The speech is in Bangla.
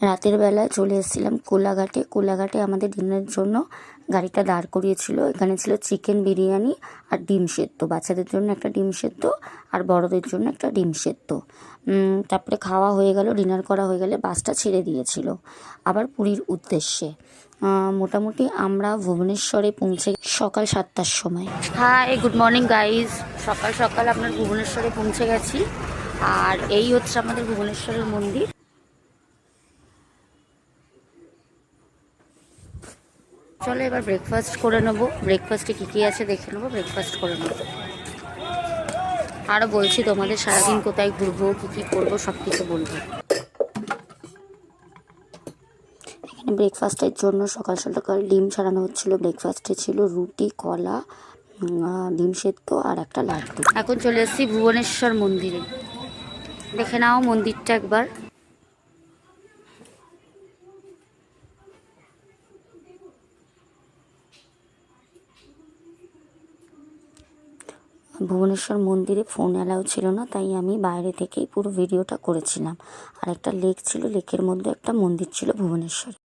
রাতের বেলায় চলে এসেছিলাম কোলাঘাটে। কোলাঘাটে আমাদের ডিনারের জন্য গাড়িটা দাঁড় করিয়েছিল। এখানে ছিল চিকেন বিরিয়ানি আর ডিম সেদ্ধ। বাচ্চাদের জন্য একটা ডিম সেদ্ধ আর বড়দের জন্য একটা ডিম সেদ্ধ। তারপরে খাওয়া হয়ে গেল, ডিনার করা হয়ে গেলে বাসটা ছেড়ে দিয়েছিল। আবার পুরীর উদ্দেশ্যে। মোটামুটি আমরা ভুবনেশ্বরে পৌঁছে সকাল সাতটার সময়। হাই গুড মর্নিং গাইজ সকাল সকাল আপনার ভুবনেশ্বরে পৌঁছে গেছি। আর এই হচ্ছে আমাদের ভুবনেশ্বরের মন্দির। চলো এবার ব্রেকফাস্ট করে নেব। ব্রেকফাস্টে কী কী আছে দেখে নেব ব্রেকফাস্ট করে নেব। আরও বলছি তোমাদের সারাদিন কোথায় ঘুরবো, কী কী করব সব কিছু বলব। এখানে ব্রেকফাস্টের জন্য সকাল সকাল ডিম ছাড়ানো হচ্ছিল। ব্রেকফাস্টে ছিল রুটি, কলা ডিম সেদ্ধ আর একটা লাড্ডু। এখন চলে এসেছি ভুবনেশ্বর মন্দিরে। দেখে নাও মন্দিরটা একবার। ভুবনেশ্বর মন্দিরে ফোন অ্যালাউ ছিল না, তাই আমি বাইরে থেকেই পুরো ভিডিওটা করেছিলাম। আর একটা লেক ছিল লেকের মধ্যে একটা মন্দির ছিল ভুবনেশ্বর।